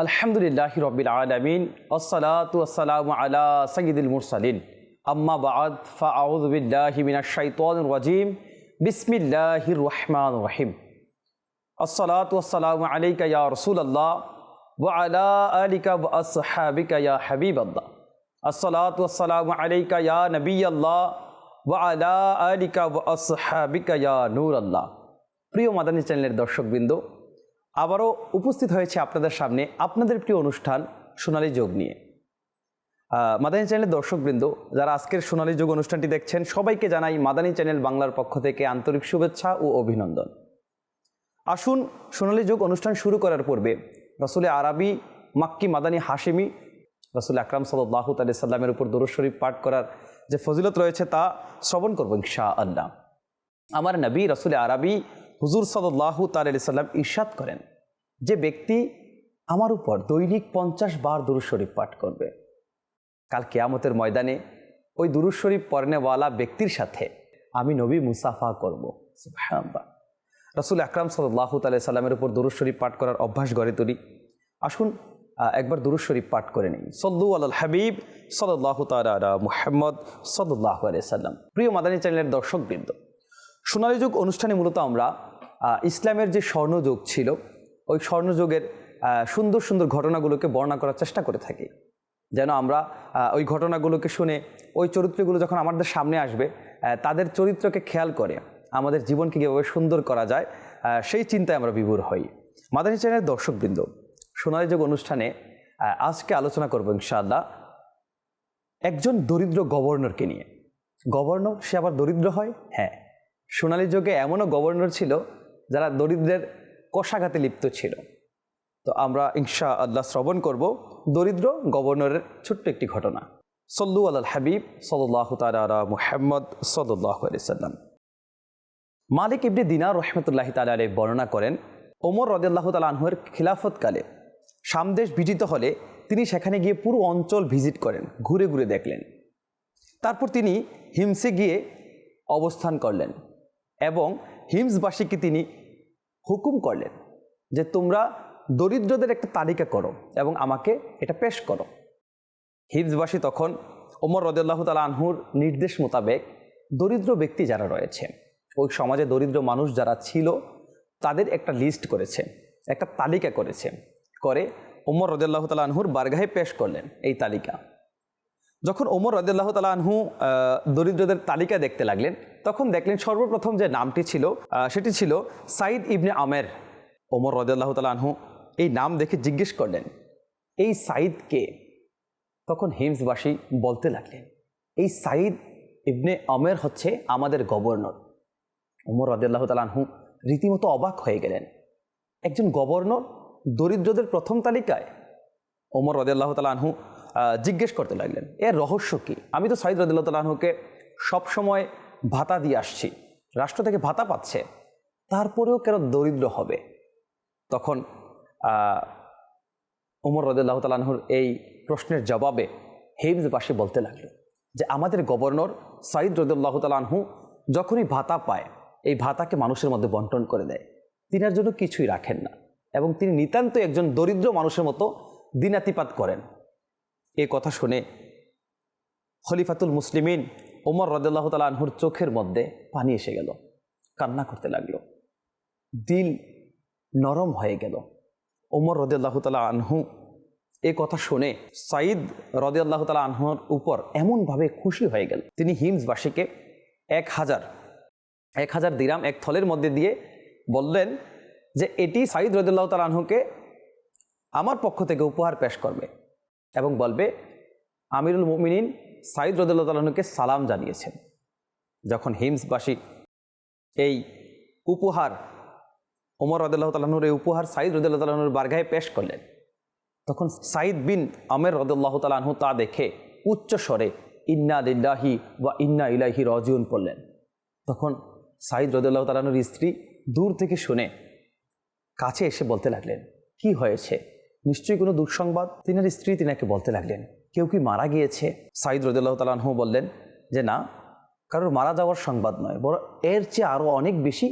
আলহামদুলিল্লাহ রবিল আলমিন, আসসালাতু আসসালামু আলা সঈদুল মুরসালিন। আম্মা বাদ ফাউযু বিল্লাহি মিনাশ শাইতানির রাজিম। বিসমিল্লাহির রহমানির রহিম। আসসালাতু আসসালামু আলাইকা ইয়া রাসূলুল্লাহ, ওয়া আলা আলিকা ওয়া আসহাবিকা হাবিবাল্লাহ। আসসালাতু আসসালামু আলাইকা ইয়া নবিয়াল্লাহ, ওয়া আলা আলিকা আসহাবিকা নূরাল্লাহ। প্রিয় মাদানী চ্যানেলের দর্শকবৃন্দ আবারও উপস্থিত হয়েছে আপনাদের সামনে আপনাদের প্রিয় অনুষ্ঠান সোনালী যোগ নিয়ে। মাদানী চ্যানেলের দর্শকবৃন্দ, যারা আজকের সোনালী যোগ অনুষ্ঠানটি দেখছেন, সবাইকে জানাই মাদানী চ্যানেল বাংলার পক্ষ থেকে আন্তরিক শুভেচ্ছা ও অভিনন্দন। আসুন, সোনালী যোগ অনুষ্ঠান শুরু করার পূর্বে রসুলে আরবি মাক্কি মাদানী হাশেমি, রসুল আকরাম সাল্লাহ তালি সাল্লামের উপর শরীফ পাঠ করার যে ফজিলত রয়েছে তা শ্রবণ করব ইনশা আল্লাহ আমার নবী রসুল আরবি হুজুর সাল্লাহ তালি সাল্লাম ইরশাদ করেন। যে ব্যক্তি আমার উপর দৈনিক পঞ্চাশ বার দুরুদ শরীফ পাঠ করবে। কাল কেয়ামতের ময়দানে ওই দুরুদ শরীফ পড়নেওয়ালা ব্যক্তির সাথে আমি নবী মুসাফা করব। রসুল আকরাম সাল্লাহ তালি সাল্লামের উপর দুরুদ শরীফ পাঠ করার অভ্যাস গড়ে তুলি। আসুন একবার দুরুদ শরীফ পাঠ করে নিই। সল্লু আল হাবিব সাল্লাহ তালা মুহাম্মদ সাল্লাহ সাল্লাম প্রিয় মাদানী চ্যানেলের দর্শকবৃন্দ, সোনালী যুগ অনুষ্ঠানে মূলত আমরা ইসলামের যে স্বর্ণযুগ ছিল ওই স্বর্ণযুগের সুন্দর সুন্দর ঘটনাগুলোকে বর্ণনা করার চেষ্টা করে থাকি। যেন আমরা ওই ঘটনাগুলোকে শুনে ওই চরিত্রগুলো যখন আমাদের সামনে আসবে তাদের চরিত্রকে খেয়াল করে আমাদের জীবনকে কীভাবে সুন্দর করা যায় সেই চিন্তায় আমরা বিভোর হই। মাদানী চ্যানেলের দর্শকবৃন্দ, সোনালী যুগ অনুষ্ঠানে আজকে আলোচনা করব ইনশাআল্লাহ একজন দরিদ্র গভর্নরকে নিয়ে। গভর্নর, সে আবার দরিদ্র হয়? হ্যাঁ। সোনালী যুগে এমনও গভর্নর ছিল যারা দরিদ্রের কষাঘাতে লিপ্ত ছিল। তো আমরা ইনশা আল্লাহ শ্রবণ করব দরিদ্র গভর্নরের ছোট্ট একটি ঘটনা। সল্লু আল হাবিব সল্লাহ তালা মুহাম্মদ সল্লাহ সাল্লাম। মালিক ইবনে দিনার রহমতুল্লাহ তালা আলী বর্ণনা করেন, ওমর রদাল্লাহ তাল আনহুয়ের খিলাফতকালে সামদেশ বিজিত হলে তিনি সেখানে গিয়ে পুরো অঞ্চল ভিজিট করেন, ঘুরে ঘুরে দেখলেন। তারপর তিনি হিমসে গিয়ে অবস্থান করলেন এবং হিমসবাসীকে তিনি হুকুম করলেন যে তোমরা দরিদ্রদের একটা তালিকা করো এবং আমাকে এটা পেশ করো। হিমসবাসী তখন ওমর রদাল্লাহ তালা আনহুর নির্দেশ মোতাবেক দরিদ্র ব্যক্তি যারা রয়েছে, ওই সমাজে দরিদ্র মানুষ যারা ছিল, তাদের একটা লিস্ট করেছে, একটা তালিকা করেছে, করে ওমর রদাল্লাহ তালা আনহুর বারগাহে পেশ করলেন এই তালিকা। যখন ওমর রদাল্লাহ তালা আনহু দরিদ্রদের তালিকা দেখতে লাগলেন তখন দেখলেন সর্বপ্রথম যে নামটি ছিল সেটি ছিল সাইদ ইবনে আমের। ওমর রদাল্লাহ তালা আনহু এই নাম দেখে জিজ্ঞেস করলেন এই সাইদকে তখন হিমসবাসী বলতে লাগলেন এই সাইদ ইবনে আমের হচ্ছে আমাদের গভর্নর। ওমর রদাল্লাহ তালা আনহু রীতিমতো অবাক হয়ে গেলেন একজন গভর্নর দরিদ্রদের প্রথম তালিকায়? ওমর রদাল্লাহ তালা আনহু আহ, জিজ্ঞেস করতে লাগলেন, এর রহস্য কি? আমি তো সাইদ রদাল্লাহ তালা সবসময় ভাতা দিয়ে আসছি, রাষ্ট্র থেকে ভাতা পাচ্ছে, তারপরেও কেন দরিদ্র হবে? তখন উমর রদাল্লাহ তালাহুর এই প্রশ্নের জবাবে হেমসবাসী বলতে লাগল যে, আমাদের গভর্নর সাইদ রদুল্লাহ তালাহু যখনই ভাতা পায়, এই ভাতাকে মানুষের মধ্যে বন্টন করে দেয়। তিনার জন্য কিছুই রাখেন না এবং তিনি নিতান্ত একজন দরিদ্র মানুষের মতো দিনাতিপাত করেন। এ কথা শুনে খলিফাতুল মুসলিমিন ওমর রদাল্লাহ তালাহুর চোখের মধ্যে পানি এসে গেল, কান্না করতে লাগল। দিল নরম হয়ে গেল। ওমর রদিয়াল্লাহ তালা আনহু এ কথা শুনে সাইদ রদিয়াল্লাহ তালা আনহুর উপর এমনভাবে খুশি হয়ে গেল। তিনি হিমসবাসীকে এক হাজার এক হাজার দিরাম এক থলের মধ্যে দিয়ে বললেন যে, এটি সাইদ রদিয়াল্লাহ তালা আনহুকে আমার পক্ষ থেকে উপহার পেশ করবে। এবং বলবে, আমিরুল মুমিনিন সাইদ রদুল্লাহ তালাহনুকে সালাম জানিয়েছেন। যখন হিমসবাসী এই উপহার, ওমর রদুল্লাহ তালাহুর এই উপহার সাইদ রদুল্লাহ তালাহুর বারগাহে পেশ করলেন, তখন সাইদ বিন আমের রদুল্লাহ তালাহু তা দেখে উচ্চ স্বরে ইন্না লিল্লাহি বা ইন্না ইলাহি রজিউন পড়লেন তখন সাইদ রদুল্লাহ তালাহুর স্ত্রী দূর থেকে শুনে কাছে এসে বলতে লাগলেন, কি হয়েছে? নিশ্চয়ই কোনো দুঃসংবাদ? তিনার স্ত্রী তিনাকে বলতে লাগলেন, কেউ কি মারা গিয়েছে? সাইদ রদুল্লাহ তালাহু বললেন, যে না, কারোর মারা যাওয়ার সংবাদ নয় বড় এর চেয়ে আরও অনেক বেশি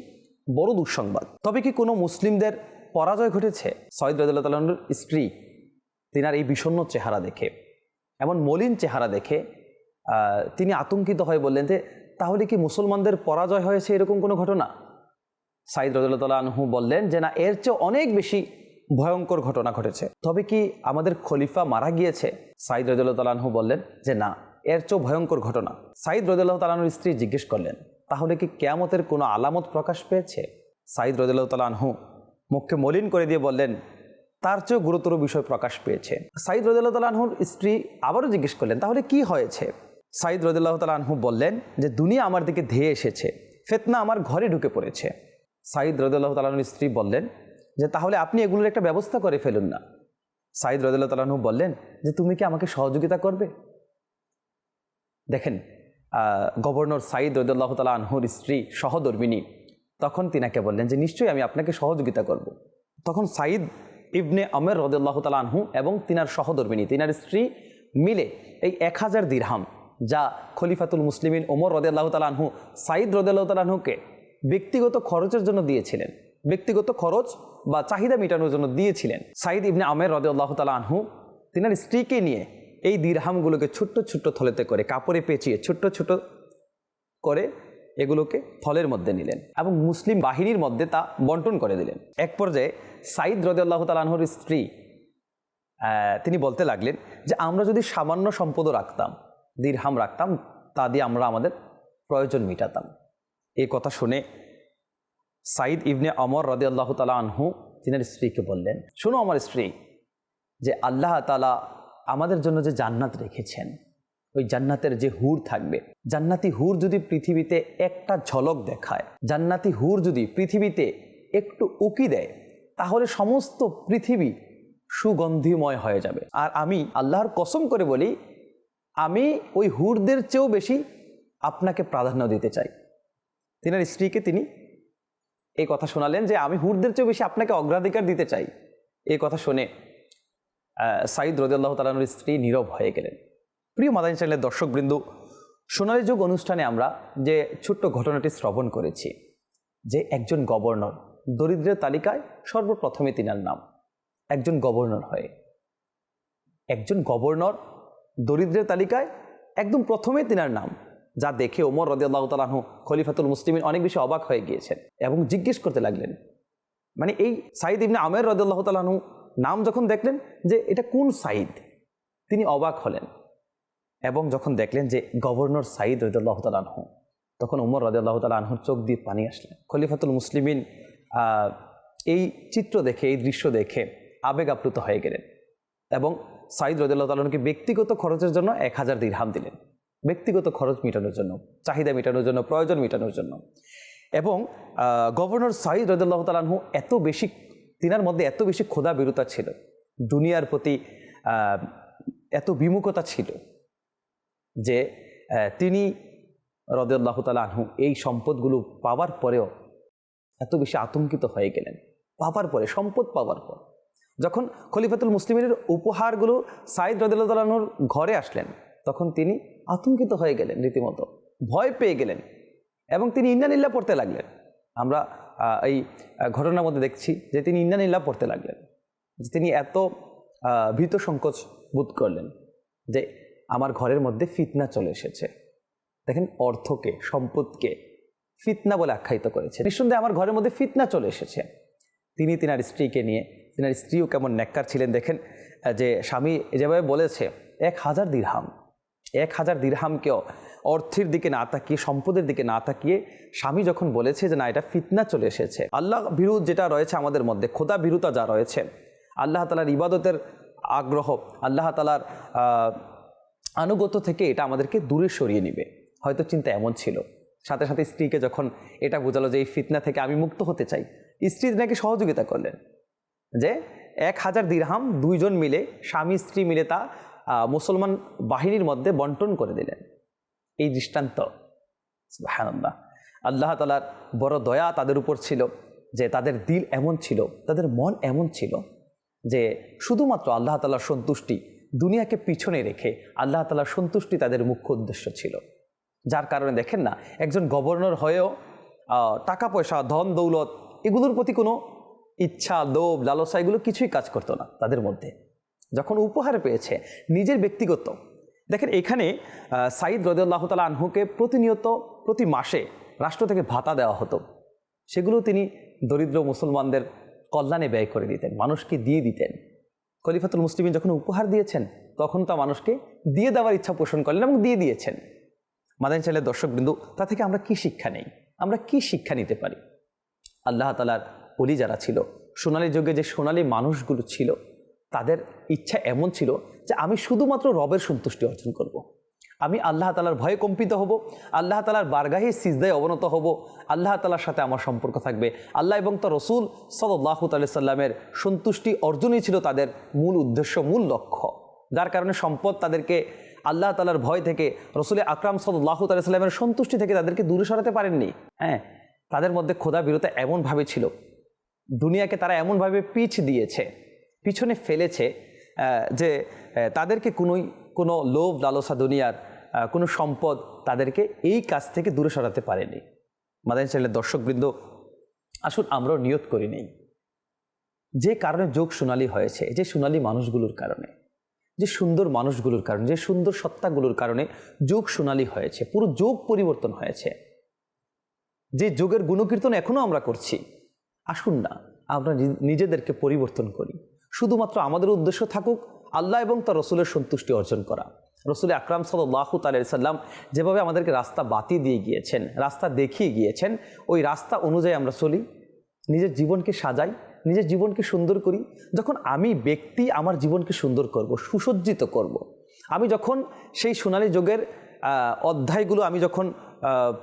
বড় দুঃসংবাদ। তবে কি কোনো মুসলিমদের পরাজয় ঘটেছে? সৈয়দ রাজুল্লাহ তাল্লাহর স্ত্রী তিনার এই বিষণ্ণ চেহারা দেখে, এমন মলিন চেহারা দেখে তিনি আতঙ্কিত হয়ে বললেন যে, তাহলে কি মুসলমানদের পরাজয় হয়েছে এরকম কোনো ঘটনা? সাইদ রদুল্লাহ আনহু বললেন, যে না, এর চেয়ে অনেক বেশি ভয়ঙ্কর ঘটনা ঘটেছে। তবে কি আমাদের খলিফা মারা গিয়েছে? সাইদ রদুল্লাহ আনহু বললেন যে, না, এর চেয়েও ভয়ঙ্কর ঘটনা। সাইদ রদুল্লাহ তালাহুর স্ত্রী জিজ্ঞেস করলেন, তাহলে কি কেয়ামতের কোনো আলামত প্রকাশ পেয়েছে? সাইদ রদুল্লাহ তালা আনহু মুখকে মলিন করে দিয়ে বললেন, তার চেয়েও গুরুতর বিষয় প্রকাশ পেয়েছে। সাইদ রদুল্লাহ তালা আনহুর স্ত্রী আবারও জিজ্ঞেস করলেন, তাহলে কি হয়েছে? সাইদ রদুল্লাহ তালা আনহু বললেন যে, দুনিয়া আমার দিকে ধেয়ে এসেছে, ফেতনা আমার ঘরে ঢুকে পড়েছে। সাইদ রদুল্লাহ তালাহুর স্ত্রী বললেন যে তাহলে আপনি এগুলোর একটা ব্যবস্থা করে ফেলুন না। সাইদ রদুল্লাহ তালাহু বললেন, যে তুমি কি আমাকে সহযোগিতা করবে? দেখেন গভর্নর সাইদ রদুল্লাহ তালা আনহুর স্ত্রী সহধর্মিনী তখন তিনাকে বললেন যে, নিশ্চয়ই আমি আপনাকে সহযোগিতা করব। তখন সাইদ ইবনে আমের রদুল্লাহ তালা আনহু এবং তিনার সহধর্মিনী তিনার স্ত্রী মিলে এই এক হাজার দিরহাম, যা খলিফাতুল মুসলিমিন ওমর রদুল্লাহ তালা আনহু সাইদ রদুল্লাহ তালা আনহুকে ব্যক্তিগত খরচের জন্য দিয়েছিলেন। ব্যক্তিগত খরচ বা চাহিদা মেটানোর জন্য দিয়েছিলেন। সাইদ ইবনে আমের রদে আল্লাহ তালা আনহু, তিনার স্ত্রীকে নিয়ে এই দিরহামগুলোকে ছোট্ট ছোট্ট থলেতে করে, কাপড়ে পেঁচিয়ে ছোট্ট ছোট করে এগুলোকে থলের মধ্যে নিলেন এবং মুসলিম বাহিনীর মধ্যে তা বন্টন করে দিলেন। এক পর্যায়ে সাইদ রদিয়াল্লাহ তালাহর স্ত্রী তিনি বলতে লাগলেন যে, আমরা যদি সামান্য সম্পদও রাখতাম, দিরহাম রাখতাম, তা দিয়ে আমরা আমাদের প্রয়োজন মেটাতাম। এই কথা শুনে সাইদ ইবনে অমর রদিয়াল্লাহ তালা আনহু তিনার স্ত্রীকে বললেন, শোনো আমার স্ত্রী, যে আল্লাহ তালা আমাদের জন্য যে জান্নাত রেখেছেন, ওই জান্নাতের যে হুর থাকবে, জান্নাতি হুর যদি পৃথিবীতে একটা ঝলক দেখায়, জান্নাতি হুর যদি পৃথিবীতে একটু উকি দেয়, তাহলে সমস্ত পৃথিবী সুগন্ধিময় হয়ে যাবে। আর আমি আল্লাহর কসম করে বলি, আমি ওই হুরদের চেয়েও বেশি আপনাকে প্রাধান্য দিতে চাই। তিনার স্ত্রীকে তিনি এই কথা শোনালেন যে আমি হুরদের চেয়েও বেশি আপনাকে অগ্রাধিকার দিতে চাই। এই কথা শুনে সাইদ রদিয়াল্লাহ তালানুর স্ত্রী নীরব হয়ে গেলেন। প্রিয় মাদানী চ্যানেলের দর্শকবৃন্দ, সোনালী যুগ অনুষ্ঠানে আমরা যে ছোট্ট ঘটনাটি শ্রবণ করেছি, যে একজন গভর্নর দরিদ্রের তালিকায় সর্বপ্রথমে তিনার নাম। একজন গভর্নর হয়ে। একজন গভর্নর দরিদ্রের তালিকায় একদম প্রথমে তিনার নাম। যা দেখে ওমর রদিয়াল্লাহ তালাহু খলিফাতুল মুসলিমিন অনেক বেশি অবাক হয়ে গিয়েছেন এবং জিজ্ঞেস করতে লাগলেন। মানে এই সাইদ ইবনে আমের রদিয়াল্লাহ তালাহু নাম যখন দেখলেন যে এটা কোন সাইদ তিনি অবাক হলেন এবং যখন দেখলেন যে গভর্নর সাইদ রদিয়াল্লাহ তালাহু তখন উমর রদিয়াল্লাহ তালাহুর চোখ দিয়ে পানি আসলেন খলিফাতুল মুসলিমিন এই চিত্র দেখে, এই দৃশ্য দেখে আবেগ আপ্লুত হয়ে গেলেন এবং সাইদ রদিয়াল্লাহ তালাহুকে ব্যক্তিগত খরচের জন্য এক হাজার দিরহাম দিলেন। ব্যক্তিগত খরচ মেটানোর জন্য, চাহিদা মেটানোর জন্য, প্রয়োজন মেটানোর জন্য। এবং গভর্নর সাইদ রদুল্লাহ তালাহু এত বেশি, তিনার মধ্যে এত বেশি ক্ষোধা বিরুতা ছিল। দুনিয়ার প্রতি এত বিমুখতা ছিল যে তিনি রদুল্লাহ তালাহু এই সম্পদগুলো পাওয়ার পরেও এত বেশি আতঙ্কিত হয়ে গেলেন। পাওয়ার পরে, সম্পদ পাওয়ার পর। যখন খলিফাতুল মুসলিমের উপহারগুলো সাইদ রদুল্লাহ তালাহুর ঘরে আসলেন তখন তিনি আতঙ্কিত হয়ে গেলেন রীতিমতো। ভয় পেয়ে গেলেন এবং তিনি ইন্নানিল্লা পড়তে লাগলেন। আমরা এই ঘটনার মধ্যে দেখছি যে তিনি ইন্নানিল্লা পড়তে লাগলেন। তিনি এত ভীত সংকোচ বোধ করলেন যে আমার ঘরের মধ্যে ফিতনা চলে এসেছে। দেখেন অর্থকে, সম্পদকে ফিতনা বলে আখ্যায়িত করেছে। নিঃসন্দেহে আমার ঘরের মধ্যে ফিতনা চলে এসেছে। তিনি তিনার স্ত্রীকে নিয়ে, তিনার স্ত্রীও কেমন ন্যাক্কার ছিলেন দেখেন যে স্বামী যেভাবে বলেছে, এক হাজার দিরহাম। এক হাজার দিরহামকেও অর্থের দিকে না তাকিয়ে, সম্পদের দিকে না তাকিয়ে স্বামী যখন বলেছে যে না, এটা ফিতনা চলে এসেছে। আল্লাহ বিরুদ্ধ যেটা রয়েছে আমাদের মধ্যে, খোদা বিরুতা যা রয়েছে, আল্লাহ তালার ইবাদতের আগ্রহ, আল্লাহ তালার আনুগত্য থেকে এটা আমাদেরকে দূরে সরিয়ে নিবে। হয়তো চিন্তা এমন ছিল। সাথে সাথে স্ত্রীকে যখন এটা বোঝালো যে এই ফিতনা থেকে আমি মুক্ত হতে চাই, স্ত্রী নাকি সহযোগিতা করলেন যে, এক হাজার দিরহাম দুইজন মিলে, স্বামী স্ত্রী মিলে তা মুসলমান বাহিনীর মধ্যে বন্টন করে দিলেন। এই দৃষ্টান্ত, সুবহানাল্লাহ। আল্লাহ তালার বড় দয়া তাদের উপর ছিল, যে তাদের দিল এমন ছিল, তাদের মন এমন ছিল, যে শুধুমাত্র আল্লাহ তালার সন্তুষ্টি দুনিয়াকে পিছনে রেখে আল্লাহ তালার সন্তুষ্টি তাদের মুখ্য উদ্দেশ্য ছিল। যার কারণে দেখেন না, একজন গভর্নর হয়েও টাকা পয়সা, ধন, দৌলত, এগুলোর প্রতি কোনো ইচ্ছা, লোভ, লালসা, এগুলো কিছুই কাজ করতো না তাদের মধ্যে। যখন উপহার পেয়েছে নিজের ব্যক্তিগত। দেখেন এখানে সাইদ রদিয়াল্লাহ তালা আনহুকে প্রতিনিয়ত, প্রতি মাসে রাষ্ট্র থেকে ভাতা দেওয়া হতো। সেগুলো তিনি দরিদ্র মুসলমানদের কল্যাণে ব্যয় করে দিতেন, মানুষকে দিয়ে দিতেন। খলিফাতুল মুসলিমিন যখন উপহার দিয়েছেন, তখন তা মানুষকে দিয়ে দেওয়ার ইচ্ছা পোষণ করলেন এবং দিয়ে দিয়েছেন। মাদানী চাইলে দর্শকবৃন্দু, তা থেকে আমরা কি শিক্ষা নেই? আমরা কি শিক্ষা নিতে পারি? আল্লাহ তালার অলি যারা ছিল, সোনালী যুগে যে সোনালী মানুষগুলো ছিল তাদের ইচ্ছা এমন ছিল যে আমি শুধুমাত্র রবের সন্তুষ্টি অর্জন করব। আমি আল্লাহ তালার ভয়ে কম্পিত হব, আল্লাহ তালার বারগাহে সিজদায় অবনত হব, আল্লাহ তালার সাথে আমার সম্পর্ক থাকবে। আল্লাহ এবং তার রসুল সল্লাহ সাল্লামের সন্তুষ্টি অর্জনই ছিল তাদের মূল উদ্দেশ্য, মূল লক্ষ্য। যার কারণে সম্পদ তাদেরকে আল্লাহ তালার ভয় থেকে, রসুল আকরাম সল্লাহ সাল্লামের সন্তুষ্টি থেকে তাদেরকে দূরে সরাতে পারেননি। হ্যাঁ তাদের মধ্যে খোদা বিরতা এমনভাবে ছিল। দুনিয়াকে তারা এমনভাবে পিছ দিয়েছে। পিছনে ফেলেছে যে তাদেরকে কোনোই কোনো লোভ, লালসা দুনিয়ার কোনো সম্পদ তাদেরকে এই কাজ থেকে দূরে সরাতে পারেনি। মাদানী চ্যানেলের দর্শকবৃন্দ, আসুন আমরাও নিয়ত করি নেই। যে কারণে যোগ সোনালি হয়েছে যে সোনালি মানুষগুলোর কারণে, যে সুন্দর মানুষগুলোর কারণে, যে সুন্দর সত্তাগুলোর কারণে যোগ সোনালি হয়েছে, পুরো যোগ পরিবর্তন হয়েছে। যে যোগের গুণকীর্তন এখনও আমরা করছি, আসুন না, আমরা নিজেদেরকে পরিবর্তন করি। শুধুমাত্র আমাদের উদ্দেশ্য থাকুক আল্লাহ এবং তার রসুলের সন্তুষ্টি অর্জন করা রসুল আকরাম সাল্লাহ সাল্লাম যেভাবে আমাদেরকে রাস্তা বাতি দিয়ে গিয়েছেন, রাস্তা দেখিয়ে গিয়েছেন, ওই রাস্তা অনুযায়ী আমরা চলি, নিজের জীবনকে সাজাই, নিজের জীবনকে সুন্দর করি যখন আমি ব্যক্তি, আমার জীবনকে সুন্দর করব, সুসজ্জিত করব। আমি যখন সেই সোনালী যুগের অধ্যায়গুলো আমি যখন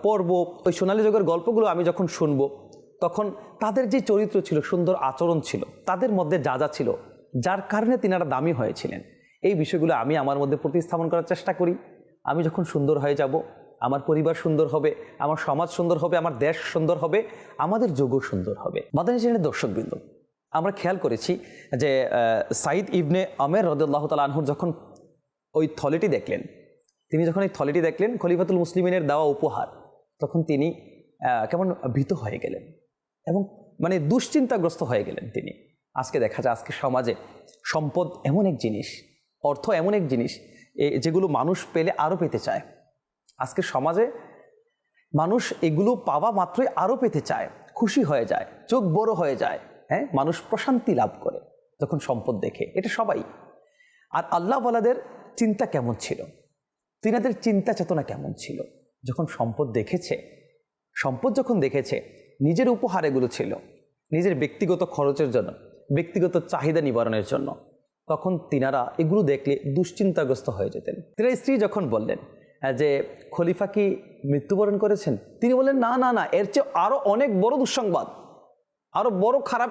পড়ব, ওই সোনালী যুগের গল্পগুলো আমি যখন শুনব তখন তাদের যে চরিত্র ছিল, সুন্দর আচরণ ছিল, তাদের মধ্যে যা যা ছিল, যার কারণে তিনারা দামি হয়েছিলেন। এই বিষয়গুলো আমি আমার মধ্যে প্রতিস্থাপন করার চেষ্টা করি। আমি যখন সুন্দর হয়ে যাব, আমার পরিবার সুন্দর হবে, আমার সমাজ সুন্দর হবে, আমার দেশ সুন্দর হবে, আমাদের যোগও সুন্দর হবে। মাদানী চ্যানেলের দর্শকবৃন্দ, আমরা খেয়াল করেছি যে সাইদ ইবনে আমের রদুল্লাহ তাল আনহুর যখন ওই থলেটি দেখলেন, তিনি যখন এই থলেটি দেখলেন, খলিফাতুল মুসলিমিনের দেওয়া উপহার, তখন তিনি কেমন ভীত হয়ে গেলেন। এবং মানে দুশ্চিন্তাগ্রস্ত হয়ে গেলেন তিনি। আজকে দেখা যায়, আজকে সমাজে সম্পদ এমন এক জিনিস, অর্থ এমন এক জিনিস যেগুলো মানুষ পেলে আরও পেতে চায়। আজকে সমাজে মানুষ এগুলো পাওয়া মাত্রই আরও পেতে চায়, খুশি হয়ে যায়, চোখ বড় হয়ে যায় হ্যাঁ? মানুষ প্রশান্তি লাভ করে যখন সম্পদ দেখে, এটা সবাই। আর আল্লাহ বলাদের চিন্তা কেমন ছিল? তিনাদের চিন্তা চেতনা কেমন ছিল? যখন সম্পদ দেখেছে, সম্পদ যখন দেখেছে নিজের উপহার এগুলো ছিল। নিজের ব্যক্তিগত খরচের জন্য, ব্যক্তিগত চাহিদা নিবারণের জন্য। তখন তিনারা এগুলো দেখলে দুশ্চিন্তাগ্রস্ত হয়ে যেতেন। তিনার স্ত্রী যখন বললেন যে খলিফা কি মৃত্যুবরণ করেছেন? তিনি বললেন, না না না, এর চেয়ে আরও অনেক বড় দুঃসংবাদ। আরও বড় খারাপ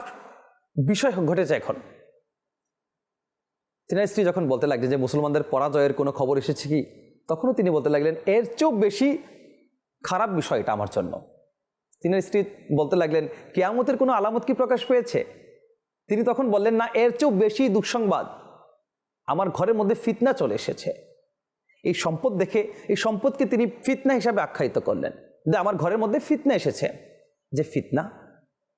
বিষয় ঘটেছে এখন। তিনার স্ত্রী যখন বলতে লাগলেন যে, মুসলমানদের পরাজয়ের কোনো খবর এসেছে কি? তখনও তিনি বলতে লাগলেন, এর চেয়েও বেশি খারাপ বিষয় এটা আমার জন্য। তিনার স্ত্রী বলতে লাগলেন, কেয়ামতের কোনো আলামত কি প্রকাশ পেয়েছে? তিনি তখন বললেন, না, এর চেয়েও বেশি দুঃসংবাদ। আমার ঘরের মধ্যে ফিতনা চলে এসেছে। এই সম্পদ দেখে, এই সম্পদকে তিনি ফিতনা হিসাবে আখ্যায়িত করলেন। যে আমার ঘরের মধ্যে ফিতনা এসেছে। যে ফিতনা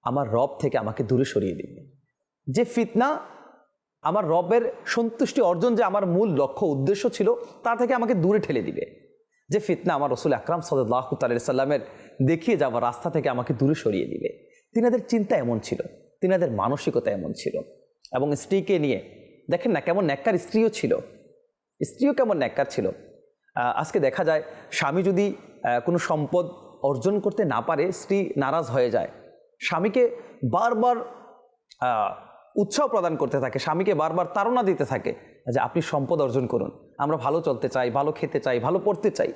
আমার রব থেকে আমাকে দূরে সরিয়ে দিবে। যে ফিতনা আমার রবের সন্তুষ্টি অর্জন যে আমার মূল লক্ষ্য, উদ্দেশ্য ছিল, তা থেকে আমাকে দূরে ঠেলে দিবে। যে ফিতনা আমার রসুল আকরাম সাল্লাহ সাল্লামের দেখিয়ে যাওয়া রাস্তা থেকে আমাকে দূরে সরিয়ে দিবে তিনাদের চিন্তা এমন ছিল, তিনাদের মানসিকতা এমন ছিল এবং স্ত্রীকে নিয়ে, দেখেন না কেমন ন্যাক্কার স্ত্রীও ছিল। স্ত্রীও কেমন ন্যাক্কার ছিল। আজকে দেখা যায় স্বামী যদি কোনো সম্পদ অর্জন করতে না পারে, স্ত্রী নারাজ হয়ে যায়। স্বামীকে বারবার উৎসাহ প্রদান করতে থাকে, স্বামীকে বারবার তাড়না দিতে থাকে যে আপনি সম্পদ অর্জন করুন, আমরা ভালো চলতে চাই, ভালো খেতে চাই, ভালো পড়তে চাই।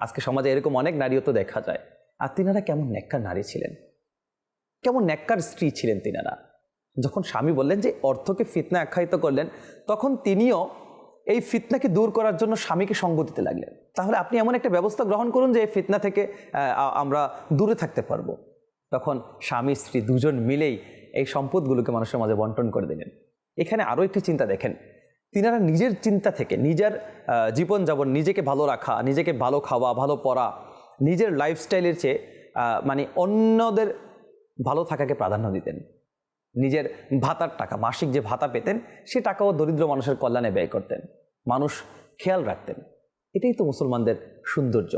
আজকে সমাজে এরকম অনেক নারীও তো দেখা যায়। আর তিনারা কেমন ন্যাক্কার নারী ছিলেন? কেমন ন্যাক্কার স্ত্রী ছিলেন তিনারা? যখন স্বামী বললেন যে অর্থকে ফিতনা আখ্যায়িত করলেন, তখন তিনিও এই ফিতনাকে দূর করার জন্য স্বামীকে সঙ্গ দিতে লাগলেন। তাহলে আপনি এমন একটা ব্যবস্থা গ্রহণ করুন যে এই ফিতনা থেকে আমরা দূরে থাকতে পারব। তখন স্বামী, স্ত্রী দুজন মিলেই এই সম্পদগুলোকে মানুষের মাঝে বন্টন করে দিলেন। এখানে আরও একটি চিন্তা দেখেন। তিনারা নিজের চিন্তা থেকে, নিজের জীবনযাপন নিজেকে ভালো রাখা, নিজেকে ভালো খাওয়া, ভালো পড়া নিজের লাইফস্টাইলের চেয়ে মানে অন্যদের ভালো থাকাকে প্রাধান্য দিতেন। নিজের ভাতার টাকা, মাসিক যে ভাতা পেতেন, সে টাকাও দরিদ্র মানুষের কল্যাণে ব্যয় করতেন। মানুষ খেয়াল রাখতেন। এটাই তো মুসলমানদের সৌন্দর্য,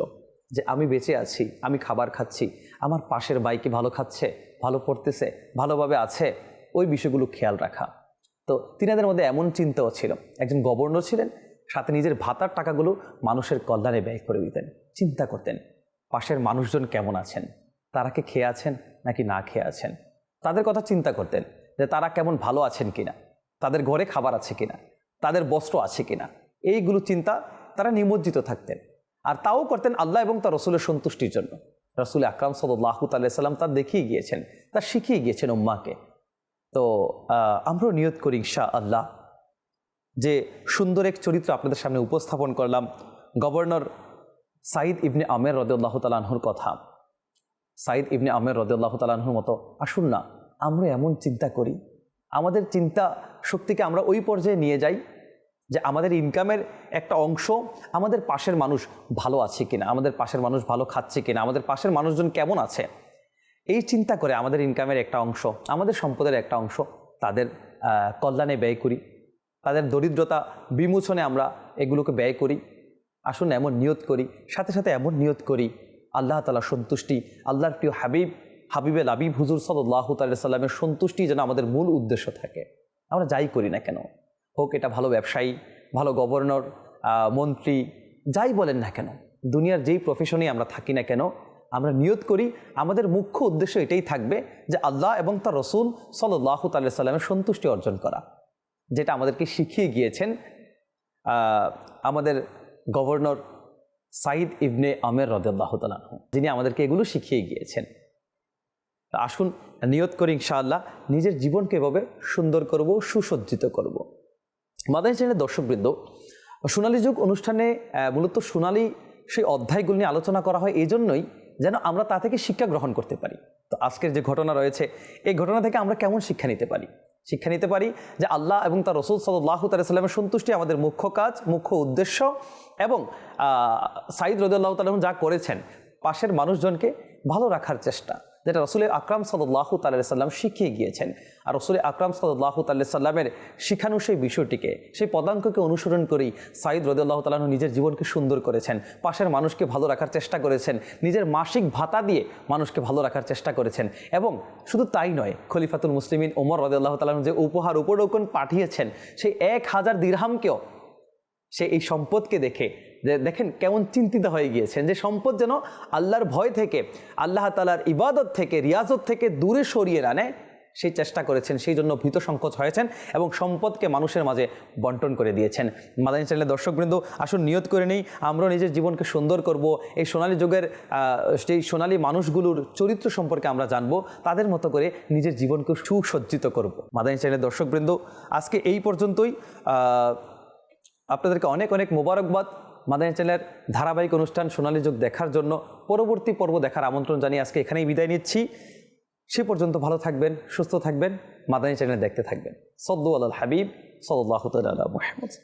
যে আমি বেঁচে আছি, আমি খাবার খাচ্ছি, আমার পাশের বাইকে ভালো খাচ্ছে, ভালো পড়তেছে, ভালোভাবে আছে, ওই বিষয়গুলো খেয়াল রাখা। তো তিনাদের মধ্যে এমন চিন্তাও ছিল। একজন গভর্নর ছিলেন, সাথে নিজের ভাতার টাকাগুলো মানুষের কল্যাণে ব্যয় করে দিতেন, চিন্তা করতেন। পাশের মানুষজন কেমন আছেন? তারা কি খেয়ে আছেন নাকি না খেয়ে আছেন? তাদের কথা চিন্তা করতেন যে তারা কেমন ভালো আছেন কিনা? তাদের ঘরে খাবার আছে কিনা? তাদের বস্ত্র আছে কিনা? এইগুলো চিন্তা তারা নিমজ্জিত থাকতেন। আর তাও করতেন আল্লাহ এবং তার রসুলের সন্তুষ্টির জন্য। রসুল আকরাম সাল্লাহ সাল্লাম তার দেখিয়ে গিয়েছেন, তা শিখিয়ে গিয়েছেন উম্মাকে। তো আমরাও নিয়ত করি ইনশা আল্লাহ যে সুন্দর এক চরিত্র আপনাদের সামনে উপস্থাপন করলাম। গভর্নর সাইদ ইবনে আমের রদুল্লাহ তালাহুর কথা। সাইদ ইবনে আমের রদুল্লাহ তালাহুর মতো, আসুন না, আমরা এমন চিন্তা করি। আমাদের চিন্তা শক্তিকে আমরা ওই পর্যায়ে নিয়ে যাই যে আমাদের ইনকামের একটা অংশ আমাদের পাশের মানুষ ভালো আছে কিনা, আমাদের পাশের মানুষ ভালো খাচ্ছে কিনা, আমাদের পাশের মানুষজন কেমন আছে? এই চিন্তা করে আমাদের ইনকামের একটা অংশ, আমাদের সম্পদের একটা অংশ তাদের কল্যাণে ব্যয় করি। তাদের দরিদ্রতা বিমোচনে আমরা এগুলোকে ব্যয় করি। আসুন এমন নিয়ত করি, সাথে সাথে এমন নিয়ত করি। আল্লাহ তালা সন্তুষ্টি, আল্লাহর প্রিয় হাবিব, হাবিবে লাবিব হুজুর সাল্লাহ সাল্লামের সন্তুষ্টি যেন আমাদের মূল উদ্দেশ্য থাকে। আমরা যাই করি না কেন? হোক, এটা ভালো ব্যবসায়ী, ভালো গভর্নর মন্ত্রী, যাই বলেন না কেন? দুনিয়ার যেই প্রফেশনেই আমরা থাকি না কেন, আমরা নিয়ত করি, আমাদের মুখ্য উদ্দেশ্য এটাই থাকবে যে আল্লাহ এবং তার রসুল সাল্লাহ তাল্লাহ সাল্লামের সন্তুষ্টি অর্জন করা। যেটা আমাদেরকে শিখিয়ে গিয়েছেন আমাদের গভর্নর সাইদ ইবনে আমের তালাহু যিনি আমাদেরকে এগুলো শিখিয়ে গিয়েছেন। আসুন, নিয়ত করি ইনশাআল্লাহ নিজের জীবনকে এভাবে সুন্দর করব, সুসজ্জিত করব। মাদানী চ্যানেলের দর্শকবৃন্দ, সোনালী যুগ অনুষ্ঠানে মূলত সোনালী সেই অধ্যায়গুলো নিয়ে আলোচনা করা হয় এই জন্যই যেন আমরা তা থেকে শিক্ষা গ্রহণ করতে পারি। তো আজকের যে ঘটনা রয়েছে, এই ঘটনা থেকে আমরা কেমন শিক্ষা নিতে পারি? শিক্ষা নিতে পারি, যে আল্লাহ এবং তার রসুল সাল্লাহ তালামের সন্তুষ্টি আমাদের মুখ্য কাজ, মুখ্য উদ্দেশ্য এবং সাইদ রদুল্লাহ তালাম যা করেছেন, পাশের মানুষজনকে ভালো রাখার চেষ্টা। যেটা রসুল আকরাম সাল্লাহ তাল্লাহ সাল্লাম শিখিয়ে গিয়েছেন। আর রসুল আকরাম সাল্লাহ তাল্লাহ সাল্লামের শিখানো সেই বিষয়টিকে, সেই পদাঙ্ককে অনুসরণ করেই সাইদ রদুল্লাহ তালাহ নিজের জীবনকে সুন্দর করেছেন, পাশের মানুষকে ভালো রাখার চেষ্টা করেছেন, নিজের মাসিক ভাতা দিয়ে মানুষকে ভালো রাখার চেষ্টা করেছেন। এবং শুধু তাই নয়, খলিফাতুল মুসলিমিন ওমর রদুল্লাহ তালাহ যে উপহার উপরোকন পাঠিয়েছেন, সেই এক হাজার দিরহামকেও সে এই সম্পদকে দেখে। দেখেন কেমন চিন্তিত হয়ে গিয়েছেন যে সম্পদ যেন আল্লাহর ভয় থেকে, আল্লাহ তালার ইবাদত থেকে, রিয়াজত থেকে দূরে সরিয়ে আনে সেই চেষ্টা করেছেন, সেই জন্য ভীত সংকোচ হয়েছেন এবং সম্পদকে মানুষের মাঝে বন্টন করে দিয়েছেন। মাদানী চ্যানেলের দর্শকবৃন্দ, আসুন নিয়ত করে নেই আমরা নিজের জীবনকে সুন্দর করব। এই সোনালী যুগের সেই সোনালী মানুষগুলোর চরিত্র সম্পর্কে আমরা জানব, তাদের মতো করে নিজের জীবনকে সুসজ্জিত করব। মাদানী চ্যানেলের দর্শকবৃন্দ, আজকে এই পর্যন্তই। আপনাদেরকে অনেক অনেক মোবারকবাদ মাদানী চ্যানেলের ধারাবাহিক অনুষ্ঠান সোনালী যুগ দেখার জন্য পরবর্তী পর্ব দেখার আমন্ত্রণ জানিয়ে আজকে এখানেই বিদায় নিচ্ছি। সে পর্যন্ত ভালো থাকবেন, সুস্থ থাকবেন, মাদানী চ্যানেল দেখতে থাকবেন। সদ্দু আল হাবিব সদুল্লাহ তাল মোহাম্মদ।